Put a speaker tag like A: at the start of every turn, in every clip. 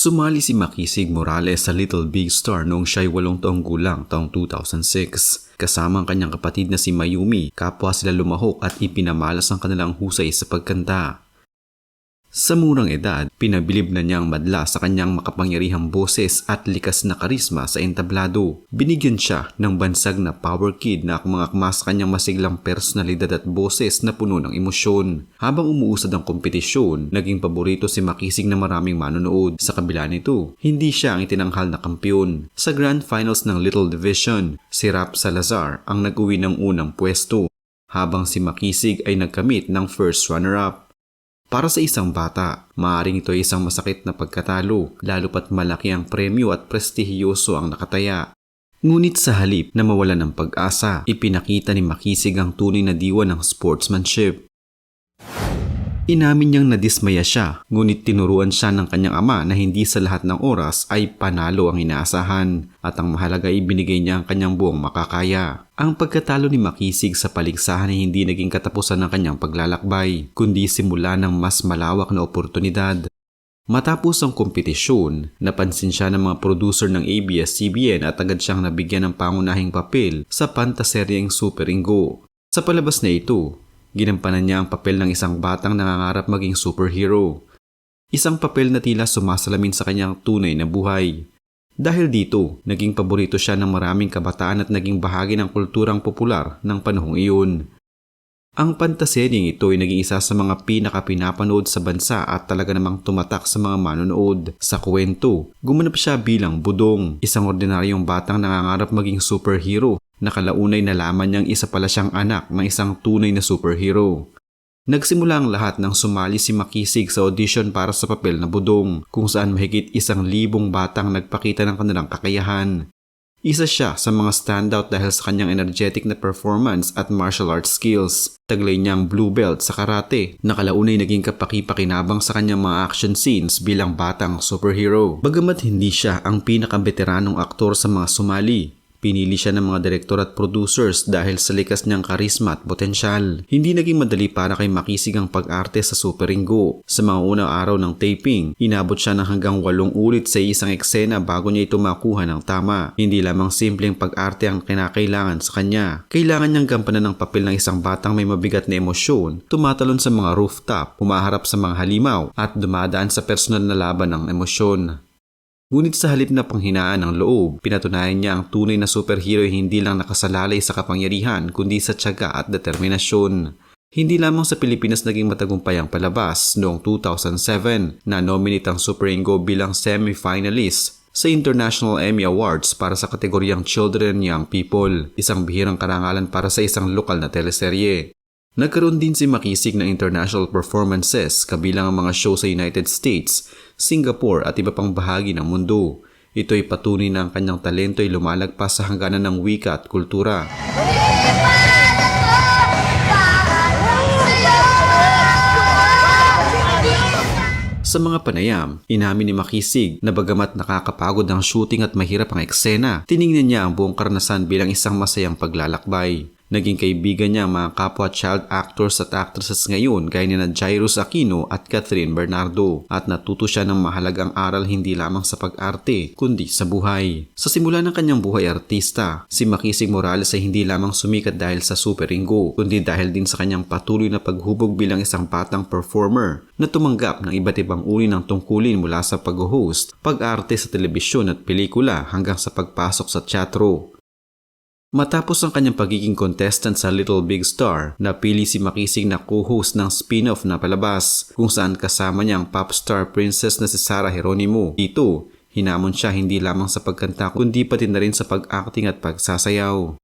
A: Sumali si Makisig Morales sa Little Big Star noong siya'y walong taong gulang taong 2006. Kasama ang kanyang kapatid na si Mayumi, kapwa sila lumahok at ipinamalas ang kanilang husay sa pagkanta. Sa murang edad, pinabilib na niyang madla sa kanyang makapangyarihang boses at likas na karisma sa entablado. Binigyan siya ng bansag na power kid na akmang-akma sa kanyang masiglang personalidad at boses na puno ng emosyon. Habang umuusad ang kompetisyon, naging paborito si Makisig na maraming manonood. Sa kabila nito, hindi siya ang itinanghal na kampiyon. Sa Grand Finals ng Little Division, si Rap Salazar ang nag-uwi ng unang pwesto, habang si Makisig ay nagkamit ng first runner-up. Para sa isang bata, maaaring ito ay isang masakit na pagkatalo, lalo pat malaki ang premyo at prestihiyoso ang nakataya. Ngunit sa halip na mawala ng pag-asa, ipinakita ni Makisig ang tunay na diwa ng sportsmanship. Inamin niyang nadismaya siya, ngunit tinuruan siya ng kanyang ama na hindi sa lahat ng oras ay panalo ang inaasahan at ang mahalaga ay binigay niya ang kanyang buong makakaya. Ang pagkatalo ni Makisig sa paligsahan ay hindi naging katapusan ng kanyang paglalakbay, kundi simula ng mas malawak na oportunidad. Matapos ang kompetisyon, napansin siya ng mga producer ng ABS-CBN at agad siyang nabigyan ng pangunahing papel sa pantaseryeng Super Ingo. Sa palabas na ito, Ginampanan niya ang papel ng isang batang nangangarap maging superhero. Isang papel na tila sumasalamin sa kanyang tunay na buhay. Dahil dito, naging paborito siya ng maraming kabataan at naging bahagi ng kulturang popular ng panahong iyon. Ang pantaseryeng ito ay naging isa sa mga pinakapinapanood sa bansa at talaga namang tumatak sa mga manonood. Sa kwento, gumanap siya bilang Budong, isang ordinaryong batang nangangarap maging superhero Nakalaunay nalaman niyang isa pala siyang anak ng isang tunay na superhero. Nagsimula ang lahat nang sumali si Makisig sa audition para sa papel na budong kung saan mahigit isang libong batang nagpakita ng kanilang kakayahan. Isa siya sa mga standout dahil sa kanyang energetic na performance at martial arts skills. Taglay niyang blue belt sa karate. Nakalaunay naging kapaki-pakinabang sa kanyang mga action scenes bilang batang superhero. Bagamat hindi siya ang pinakabeteranong aktor sa mga sumali, Pinili siya ng mga direktor at producers dahil sa likas niyang karisma at potensyal. Hindi naging madali para kay Makisig ang pag-arte sa Super Ringo. Sa mga unang araw ng taping, inabot siya ng hanggang walong ulit sa isang eksena bago niya ito makuha ng tama. Hindi lamang simpleng pag-arte ang kinakailangan sa kanya. Kailangan niyang gampanan ng papel ng isang batang may mabigat na emosyon, tumatalon sa mga rooftop, humaharap sa mga halimaw, at dumadaan sa personal na laban ng emosyon. Ngunit sa halip na panghinaan ng loob, pinatunayan niya ang tunay na superhero hindi lang nakasalalay sa kapangyarihan kundi sa tiyaga at determinasyon. Hindi lamang sa Pilipinas naging matagumpay ang palabas noong 2007 na nominate ang Super Ingo bilang semi-finalist sa International Emmy Awards para sa kategoryang Children and Young People, isang bihirang karangalan para sa isang lokal na teleserye. Nagkaroon din si Makisig ng international performances kabilang ang mga show sa United States, Singapore at iba pang bahagi ng mundo. Ito ay patunay na ang kanyang talento ay lumalagpas sa hangganan ng wika at kultura. Sa mga panayam, inamin ni Makisig na bagamat nakakapagod ang shooting at mahirap ang eksena, tiningnan niya ang buong karanasan bilang isang masayang paglalakbay. Naging kaibigan niya ang mga kapwa child actors at actresses ngayon gaya ni na Jairus Aquino at Catherine Bernardo at natuto siya ng mahalagang aral hindi lamang sa pag-arte kundi sa buhay. Sa simula ng kanyang buhay artista, si Makisig Morales ay hindi lamang sumikat dahil sa Super Ringo kundi dahil din sa kanyang patuloy na paghubog bilang isang batang performer na tumanggap ng iba't ibang uri ng tungkulin mula sa pag-host, pag-arte sa telebisyon at pelikula hanggang sa pagpasok sa teatro. Matapos ang kanyang pagiging contestant sa Little Big Star, napili si Makisig na co-host ng spin-off na palabas kung saan kasama niya ang pop star princess na si Sarah Geronimo. Dito, hinamon siya hindi lamang sa pagkanta kundi pati na rin sa pag-acting at pagsasayaw.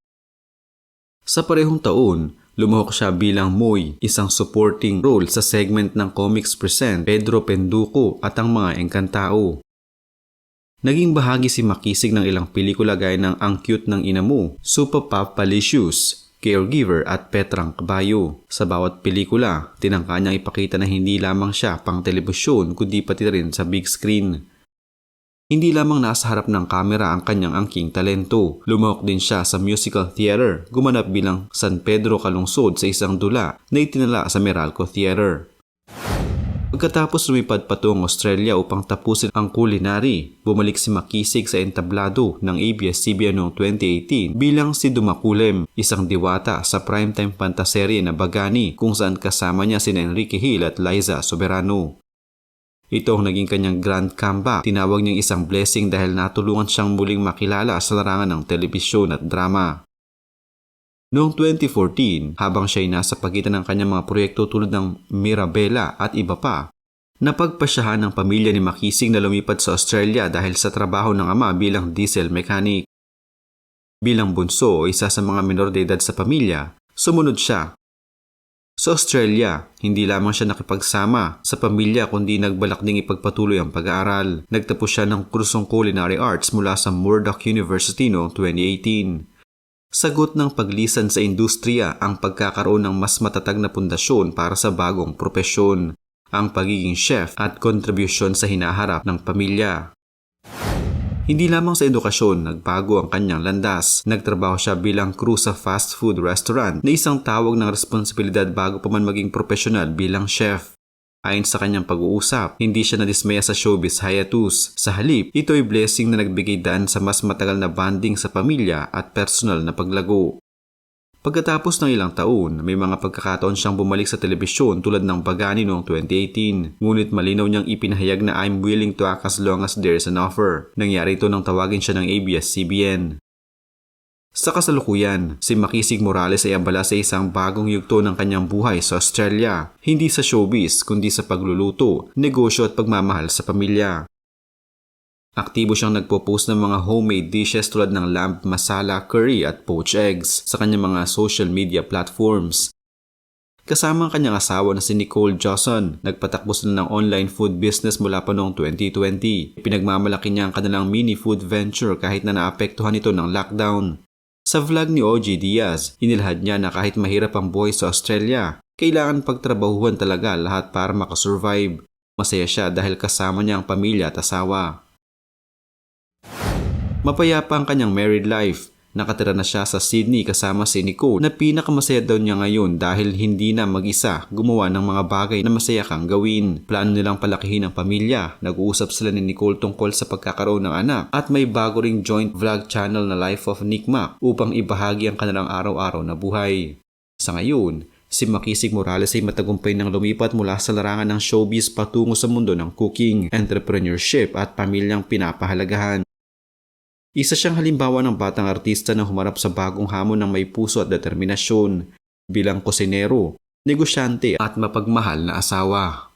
A: Sa parehong taon, lumahok siya bilang Moy, isang supporting role sa segment ng Comics Present Pedro Penduko at ang mga engkantao. Naging bahagi si Makisig ng ilang pelikula gaya ng Ang Cute ng Ina Mo, Super Pop Palicious, Caregiver at Petrang Kabayo. Sa bawat pelikula, tinangka niyang ipakita na hindi lamang siya pang telebisyon kundi pati rin sa big screen. Hindi lamang nasa harap ng kamera ang kanyang angking talento. Lumahok din siya sa musical theater, gumanap bilang San Pedro Kalungsod sa isang dula na itinala sa Meralco Theater. Pagkatapos lumipad patungong Australia upang tapusin ang culinary, bumalik si Makisig sa entablado ng ABS-CBN noong 2018 bilang si Dumakulem, isang diwata sa primetime pantaserye na Bagani kung saan kasama niya sina Enrique Hill at Liza Soberano. Ito ang naging kanyang grand comeback. Tinawag niyang isang blessing dahil natulungan siyang muling makilala sa larangan ng telebisyon at drama. Noong 2014, habang siya ay nasa pagitan ng kanyang mga proyekto tulad ng Mirabella at iba pa, napagpasyahan ng pamilya ni Makising na lumipat sa Australia dahil sa trabaho ng ama bilang diesel mechanic. Bilang bunso isa sa mga menor de edad sa pamilya, sumunod siya. Sa Australia, hindi lamang siya nakipagsama sa pamilya kundi nagbalak ding ipagpatuloy ang pag-aaral. Nagtapos siya ng kursong Culinary Arts mula sa Murdoch University noong 2018. Sagot ng paglisan sa industriya ang pagkakaroon ng mas matatag na pundasyon para sa bagong propesyon, ang pagiging chef at kontribusyon sa hinaharap ng pamilya. Hindi lamang sa edukasyon nagbago ang kanyang landas. Nagtrabaho siya bilang crew sa fast food restaurant na isang tawag ng responsibilidad bago pa man maging profesional bilang chef. Ayon sa kanyang pag-uusap, hindi siya nadismaya sa showbiz hiatus. Sa halip, ito ay blessing na nagbigay daan sa mas matagal na bonding sa pamilya at personal na paglago. Pagkatapos ng ilang taon, may mga pagkakataon siyang bumalik sa telebisyon tulad ng Bagani noong 2018. Ngunit malinaw niyang ipinahayag na I'm willing to act as long as there's an offer. Nangyari ito nang tawagin siya ng ABS-CBN. Sa kasalukuyan, si Makisig Morales ay abala sa isang bagong yugto ng kanyang buhay sa Australia, hindi sa showbiz kundi sa pagluluto, negosyo at pagmamahal sa pamilya. Aktibo siyang nagpo-post ng mga homemade dishes tulad ng lamb masala, curry at poached eggs sa kanyang mga social media platforms. Kasama ang kanyang asawa na si Nicole Johnson, nagpatakbo sila ng online food business mula pa noong 2020. Pinagmamalaki niya ang kanilang mini food venture kahit na naapektuhan ito ng lockdown. Sa vlog ni OG Diaz, inilahad niya na kahit mahirap ang buhay sa Australia, kailangan pagtrabahuhan talaga lahat para makasurvive. Masaya siya dahil kasama niya ang pamilya at asawa. Mapayapa ang kanyang married life. Nakatira na siya sa Sydney kasama si Nicole na pinakamasaya daw niya ngayon dahil hindi na mag-isa gumawa ng mga bagay na masaya kang gawin. Plano nilang palakihin ang pamilya. Nag-uusap sila ni Nicole tungkol sa pagkakaroon ng anak at may bago ring joint vlog channel na Life of Nick Mac upang ibahagi ang kanilang araw-araw na buhay. Sa ngayon, Si Makisig Morales ay matagumpay nang lumipat mula sa larangan ng showbiz patungo sa mundo ng cooking, entrepreneurship at pamilyang pinapahalagahan. Isa siyang halimbawa ng batang artista na humarap sa bagong hamon ng may puso at determinasyon bilang kusinero, negosyante at mapagmahal na asawa.